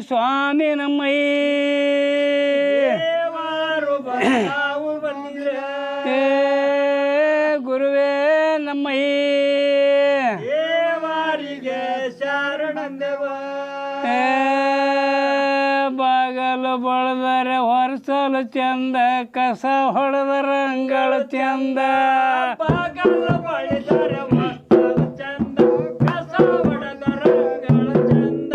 ಸ್ವಾಮಿ ನಮ್ಮಯ್ಯ ದೇವರು ಬಂದಾವು ಬಂದಿದ್ರೆ ಏ ಗುರುವೇ ನಮ್ಮಯ್ಯ ಚಂದ ಕಸ ಹೊಡೆದರ ಅಂಗಳ ಚಂದ. ಬಾಗಲ ಬಳದರೆ ವಸ್ತವು ಚಂದ. ಕಸ ಹೊಡೆದರ ಚಂದ.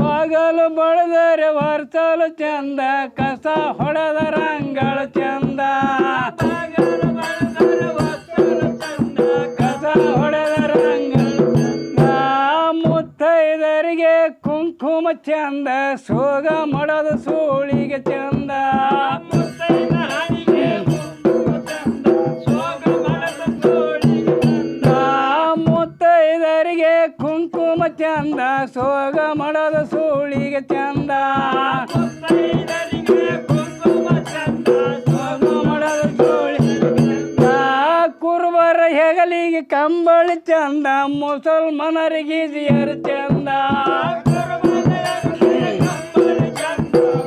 ಬಾಗಲು ಬಳದರೆ ವರ್ತಲು ಚಂದ. ಕಸ ಹೊಡೆದರ ಅಂಗಳ ಚಂದ. ಬಾಗಲ ಬಳಿದರೆ ಕುಂಕುಮ ಚಂದ ಸೋಗ ಮಡದ ಸೋಳಿಗೆ ಚಂದ. ಮುತ್ತೈದರಿಗೆ ಕುಂಕುಮ ಚಂದ ಸೋಗ ಮಡದ ಸೋಳಿಗೆ ಚಂದ. ಮುಸಲ್ಮಾನರಿಗೆ ಜಿಯರ್ ಚಂದ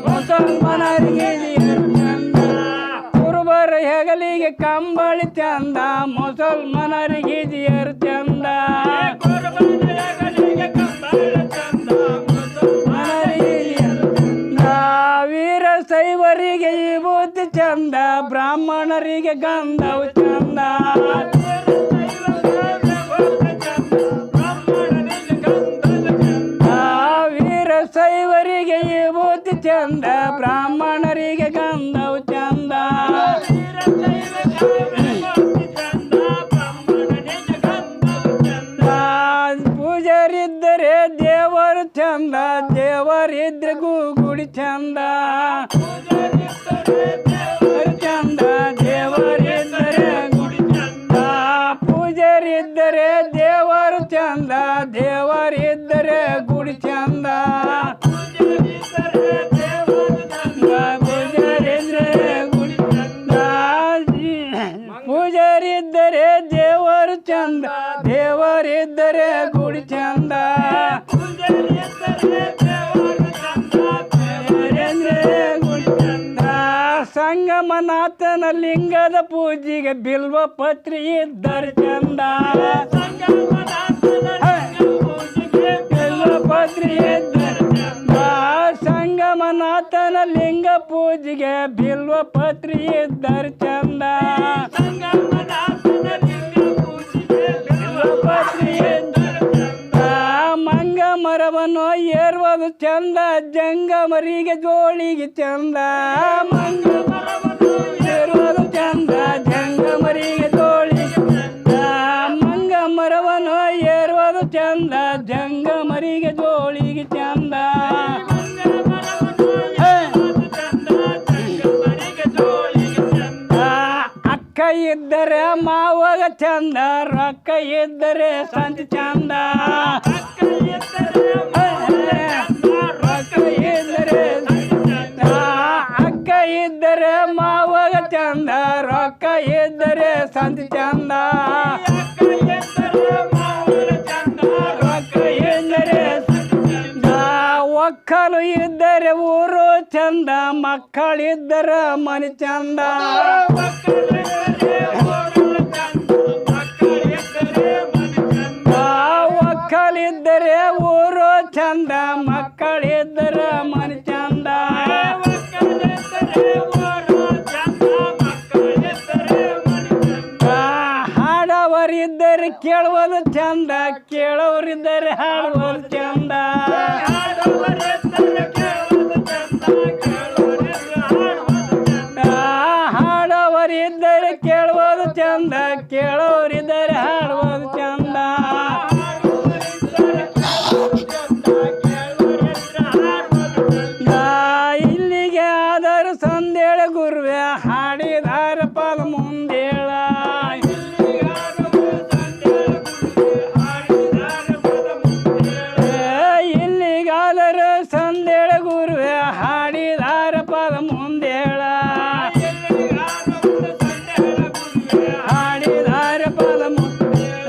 ಮುಸಲ್ಮಾನರಿಗೆ ಜಿಯರ್ ಚಂದ ಕುರುಬರ ಹೆಗಲಿಗೆ ಕಂಬಳಿ ಚಂದ ಮುಸಲ್ಮಾನರಿಗೆ ಜಿಯರ್ ಚಂದ ಮನರಿಗೆ ಜಿಯರ್ ಚಂದ ವೀರ ಶೈವರಿಗೆ ವಿಭೂತಿ ಚಂದ ಬ್ರಾಹ್ಮಣರಿಗೆ ಗಂಧವು ಚಂದ ಚಂದ, ದೇವರಿದ್ರಿಗೂ ಗುಡಿ ಚಂದ. ಚಂದ, ದೇವರಿದ್ದರೆ ಗುಡಿ ಚಂದ. ಪೂಜರಿದ್ದರೆ ದೇವರು ಚಂದ, ದೇವರಿದ್ದರೆ ಗುಡಿ ಚಂದ. ಪೂಜರಿದ್ದರೆ ದೇವರು ಚಂದ, ದೇವರಿದ್ದರೆ ಗುಡಿ ಚಂದ. ಸಂಗಮನಾಥನ ಲಿಂಗದ ಪೂಜೆಗೆ ಬಿಲ್ವ ಪತ್ರಿ ಇದ್ದರು ಚಂದ ಇದ್ದರೆ ಚಂದ ಸಂಗಮನಾಥನ ಲಿಂಗ ಪೂಜೆಗೆ ಬಿಲ್ವ ಪತ್ರಿ ಇದ್ದರು ಚಂದ ಮರವನ್ನು ಏರುವುದು ಚಂದ, ಜಂಗಮರಿಗೆ ಜೋಳಿಗೆ ಚಂದ. ಮಂಗ ಇದ್ದರೆ ಮಾವಾಗ ಚಂದ, ರೊಕ್ಕ ಇದ್ದರೆ ಸಂತ ಚಂದ. ರೊಕ್ಕ ಇದ್ದರೆ ಅಕ್ಕ ಇದ್ದರೆ ಮಾವಾಗ ಚಂದ, ರೊಕ್ಕ ಇದ್ದರೆ ಸಂತ ಚಂದ. ಒಕ್ಕಲು ಇದ್ದರೆ ಊರು ಚಂದ, ಮಕ್ಕಳಿದ್ದರೆ ಮನೆ ಚಂದ. ಕೇಳೋರಿದ್ದರೆ ಹಾಡುವುದು ಚಂದ. ಹಾಡೋರಿದ್ದರೆ ಕೇಳುವುದು ಚಂದ ಕೇಳೋರಿದ್ದರೆ ಹಾಡುವುದು ಚಂದ. ಗಾಲರ ಸಂದೇಳ ಗುರುವೆ ಹಾಡಿದಾರ ಪದ ಮುಂದೇಳ. ಹಾಡಿದಾರ ಪದ ಮುಂದೇಳ.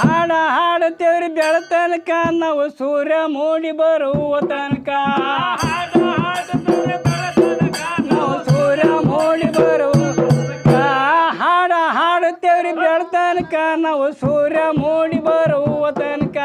ಹಾಡ ಹಾಡುತ್ತೇವ್ರಿ ಬೆಳ ತನಕ, ನಾವು ಸೂರ್ಯ ಮೂಡಿ ಬರುವ ತನಕ. ನಾವು ಸೂರ್ಯ ಮೂಡಿ ಬರುವ ಹಾಡ ಹಾಡುತ್ತೇವ್ರಿ ಬೆಳ ತನಕ, ನಾವು ಸೂರ್ಯ ಮೂಡಿ ಬರುವ ತನಕ.